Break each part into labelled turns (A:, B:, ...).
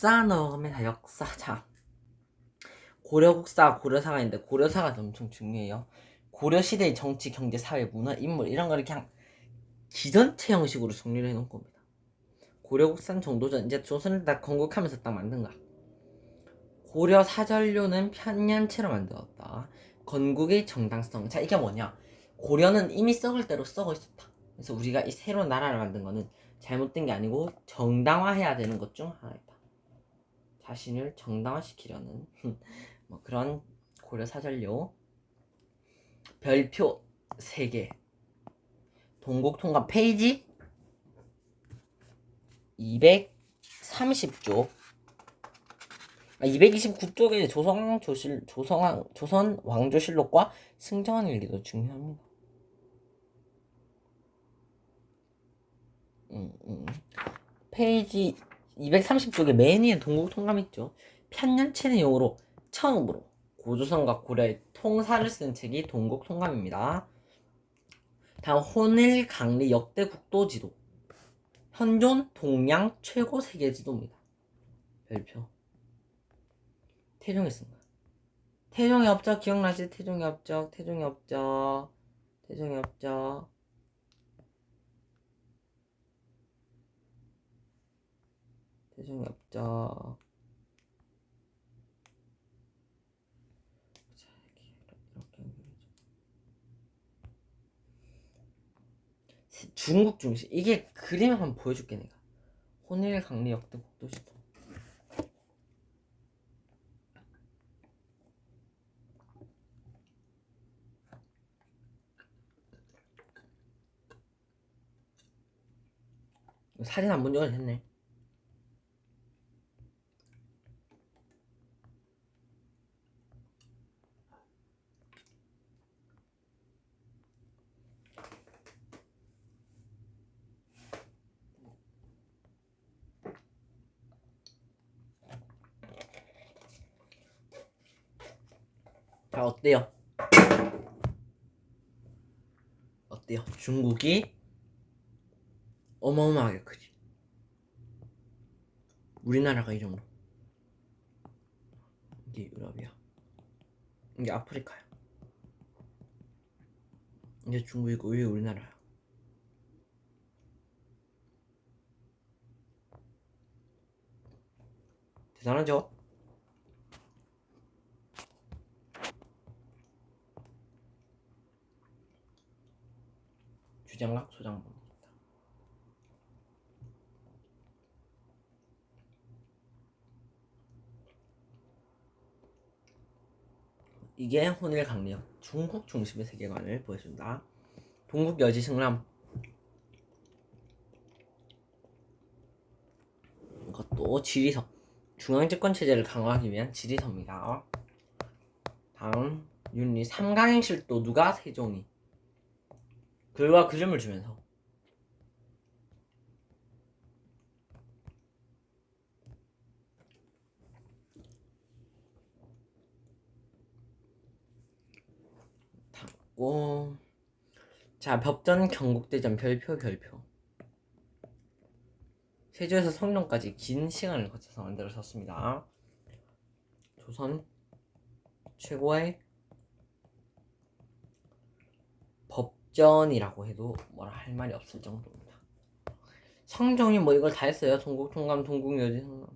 A: 역사 넣으면 다 역사. 자, 고려국사, 고려사가 있는데 고려사가 엄청 중요해요. 고려 시대의 정치, 경제, 사회, 문화, 인물 이런 거를 그냥 기전체 형식으로 정리를 해놓은 겁니다. 고려국산 정도전 이제 조선을 다 건국하면서 딱 만든 거야. 고려 사전료는 편년체로 만들었다. 건국의 정당성. 자 이게 뭐냐? 고려는 이미 썩을 대로 썩어 있었다. 그래서 우리가 이 새로운 나라를 만든 거는 잘못된 게 아니고 정당화해야 되는 것 중 하나이다. 자신을 정당화시키려는 뭐 그런 고려 사전료. 별표 3개. 동국통감 페이지 230쪽. 아, 229쪽에 조선 조실 조성 조선 왕조실록과 승정원 일기도 중요합니다. 음, 음. 페이지 230쪽에 맨 위에 동국 통감 있죠. 편년체 내용으로 처음으로 고조선과 고려의 통사를 쓴 책이 동국 통감입니다. 다음 혼일 강리 역대 국도지도 현존 동양 최고 세계지도입니다. 별표. 태종이 쓴 거야. 태종의 업적 기억나지? 태종의 업적, 태종의 업적, 태종의 업적. 이렇게 연결해줘. 중국 중시 이게 그림을 한번 보여줄게 내가. 혼일 강리 역대 국도지도. 사진 안본 지가 됐네. 자 어때요? 어때요? 중국이 어마어마하게 크지. 우리나라가 이 정도. 이게 유럽이야. 이게 아프리카야. 이게 중국이고 이게 우리나라야. 대단하죠? 주장각 소장본. 이게 혼일 강력 중국 중심의 세계관을 보여준다. 동국 여지 승람 이것도 지리서 중앙집권 체제를 강화하기 위한 지리서입니다. 다음 윤리 삼강행실도 누가 세종이 글과 그림을 주면서. 닫고. 자 법전 경국대전 별표 별표. 세조에서 성룡까지 긴 시간을 거쳐서 만들어졌습니다. 조선 최고의 법전이라고 해도 뭐라 할 말이 없을 정도입니다. 성종이 뭐 이걸 다 했어요. 동국 통감, 동국 여지 성남,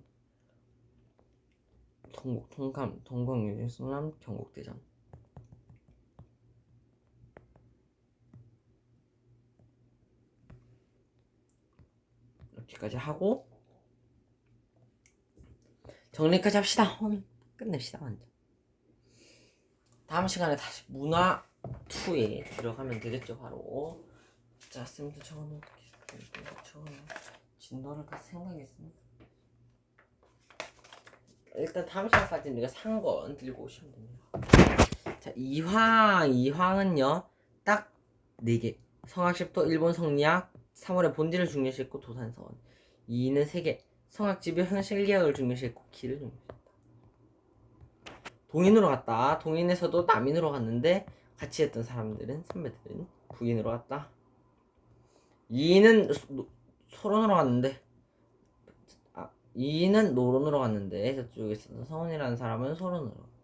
A: 동국 통감, 동국 여지 성남, 경국 대전. 이렇게까지 하고 정리까지 합시다. 끝냅시다 완전. 다음 시간에 다시 문화 2에 들어가면 되겠죠 바로. 자 쌤도 적어놓을게요. 적어놓. 진도를 다 생각했습니다. 일단 다음 시간까지 내가 산 건 들고 오시면 됩니다. 자 이황 이황은요 딱 4개 성악십도 일본 성리학 3월에 본질을 중요시했고 도산서원 2는 3개 성악지표 형실계약을 중요시했고 기를 중요시했다 동인으로 갔다 동인에서도 남인으로 갔는데 같이 했던 사람들은 선배들은 북인으로 갔다 2는 소론으로 갔는데 아 이는 노론으로 갔는데 저쪽에서 서원이라는 사람은 소론으로 갔다.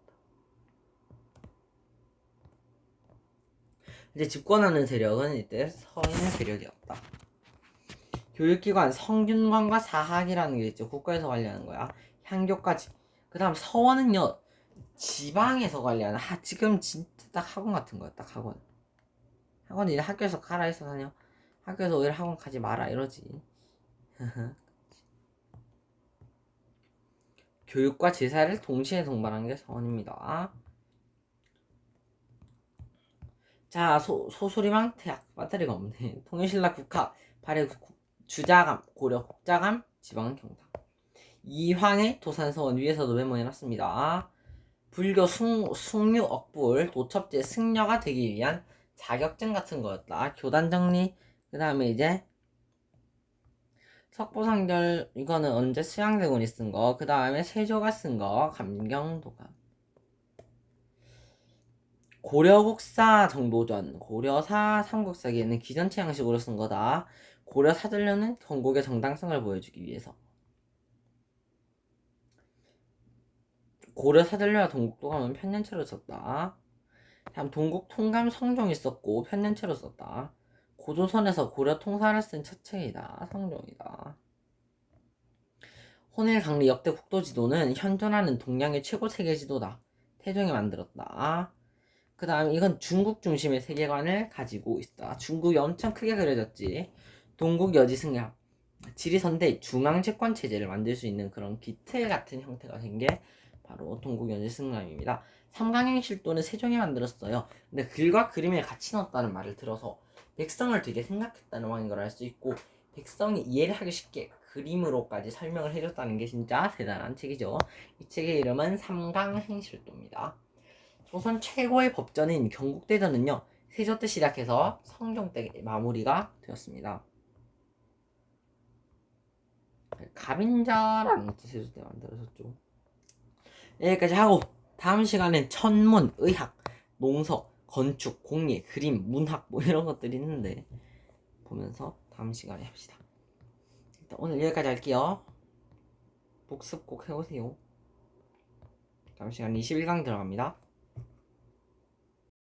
A: 이제 집권하는 세력은 이때 서인의 세력이었다. 교육기관 성균관과 사학이라는 게 있죠. 국가에서 관리하는 거야. 향교까지. 그 다음 서원은요. 지방에서 관리하는 하, 지금 진짜 딱 학원 같은 거야. 딱 학원. 학원 이제 학교에서 가라 해서 다녀. 학교에서 오히려 학원 가지 마라 이러지. 교육과 제사를 동시에 동반한 게 서원입니다. 자, 소, 소수리망 태학 배터리가 없네. 통일신라 국학 발해 국- 주자감 고려 국자감 지방은 경당. 이황의 도산서원 위에서도 메모해놨습니다. 불교 숭, 숭유 억불 도첩제 승려가 되기 위한 자격증 같은 거였다. 교단 정리 그 다음에 이제 석보상결 이거는 언제 수양대군이 쓴 거. 그 다음에 세조가 쓴 거. 감경도감. 고려국사 정도전 고려사 삼국사기에는 기전체 양식으로 쓴 거다. 고려 사전료는 건국의 정당성을 보여주기 위해서. 고려 사전료와 동국 도감은 편년체로 썼다. 다음 동국 통감 성종이 썼고 편년체로 썼다. 고조선에서 고려 통사를 쓴 첫 책이다. 성종이다. 혼일 강리 역대 국도 지도는 현존하는 동양의 최고 세계 지도다. 태종이 만들었다. 그 다음 이건 중국 중심의 세계관을 가지고 있다. 중국이 엄청 크게 그려졌지. 동국 여지승야. 지리선대 중앙 집권 체제를 만들 수 있는 그런 기틀 같은 형태가 된 게 바로 동국 여지승남입니다. 삼강행 실도는 세종이 만들었어요. 근데 글과 그림을 같이 넣었다는 말을 들어서 백성을 되게 생각했다는 왕인 걸 알 수 있고 백성이 이해를 하기 쉽게 그림으로까지 설명을 해줬다는 게 진짜 대단한 책이죠. 이 책의 이름은 삼강행실도입니다. 조선 최고의 법전인 경국대전은요 세조 때 시작해서 성종 때 마무리가 되었습니다. 갑인자라는 것도 세조 때 만들어졌죠. 여기까지 하고 다음 시간엔 천문, 의학, 농서, 건축, 공예, 그림, 문학 뭐 이런 것들이 있는데 보면서 다음 시간에 합시다. 일단 오늘 여기까지 할게요. 복습 꼭 해오세요. 다음 시간 21강 들어갑니다.